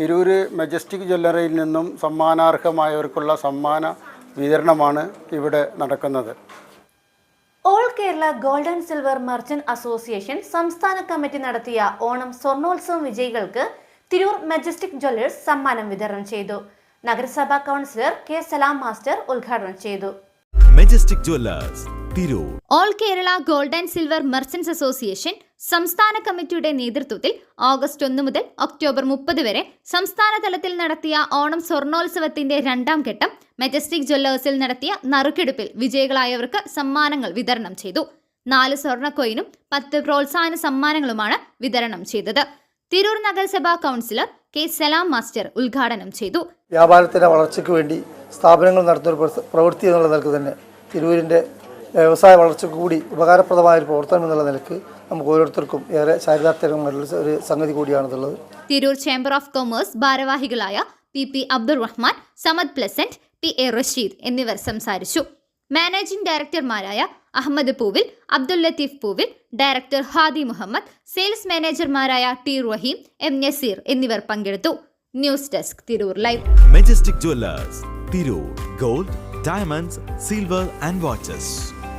Tirur majestic ജ്വല്ലറിയിൽ നിന്നും സമ്മാനാർഹമായവർക്കുള്ള സമ്മാന വിതരണമാണ് ഇവിടെ നടക്കുന്നത്. All Kerala gold and silver merchant association സംസ്ഥാന കമ്മിറ്റി നടത്തിയ ഓണം സ്വർണോത്സവം വിജയികൾക്ക് തിരൂർ മജസ്റ്റിക് ജ്വല്ലേഴ്സ് സമ്മാനം വിതരണം ചെയ്തു. നഗരസഭാ കൗൺസിലർ കെ സലാം മാസ്റ്റർ ഉദ്ഘാടനം ചെയ്തു. Majestic jewellers Tirur. All Kerala gold and silver merchants association സംസ്ഥാന കമ്മിറ്റിയുടെ നേതൃത്വത്തിൽ ഓഗസ്റ്റ് ഒന്ന് മുതൽ ഒക്ടോബർ മുപ്പത് വരെ സംസ്ഥാന തലത്തിൽ നടത്തിയ ഓണം സ്വർണോത്സവത്തിന്റെ രണ്ടാം ഘട്ടം മെജസ്റ്റിക് ജ്വല്ലേഴ്സിൽ നടത്തിയ നറുക്കെടുപ്പിൽ വിജയികളായവർക്ക് സമ്മാനങ്ങൾ വിതരണം ചെയ്തു. നാല് സ്വർണ കോയിനും പത്ത് പ്രോത്സാഹന സമ്മാനങ്ങളുമാണ് വിതരണം ചെയ്തത്. തിരൂർ നഗരസഭാ കൗൺസിലർ കെ സലാം മാസ്റ്റർ ഉദ്ഘാടനം ചെയ്തു. വ്യാപാരത്തിന്റെ വളർച്ചയ്ക്ക് വേണ്ടി സ്ഥാപനങ്ങൾ നടത്തുന്ന ഒരു പ്രവൃത്തി- എന്നുള്ള നിലയ്ക്ക് തന്നെ തിരൂരിന്റെ വ്യവസായ വളർച്ചയ്ക്ക് കൂടി ഉപകാരപ്രദമായ ഒരു പ്രവർത്തനം എന്നുള്ള നിലയ്ക്ക് നമുക്ക് ഓരോരുത്തർക്കും ഏറെ ചാരിതാർത്ഥ്യമായിട്ടുള്ള ഒരു സംഗതി കൂടിയാണെന്നുള്ളത് തിരൂർ ചേംബർ ഓഫ് കൊമേഴ്സ് ഭാരവാഹികളായ P P Abdul Rahman Samad pleasant P A Rasheed എന്നിവർ സംസാരിച്ചു. മാനേജിംഗ് ഡയറക്ടർമാരായ അഹമ്മദ് പൂവിൽ അബ്ദുൽ ലത്തീഫ് പൂവിൽ ഡയറക്ടർ ഹാദി മുഹമ്മദ് സെയിൽസ് മാനേജർമാരായ ടി റഹീം എം നസീർ എന്നിവർ പങ്കെടുത്തു. News desk Tirur live. Majestic jewellers Tirur gold diamonds silver and watches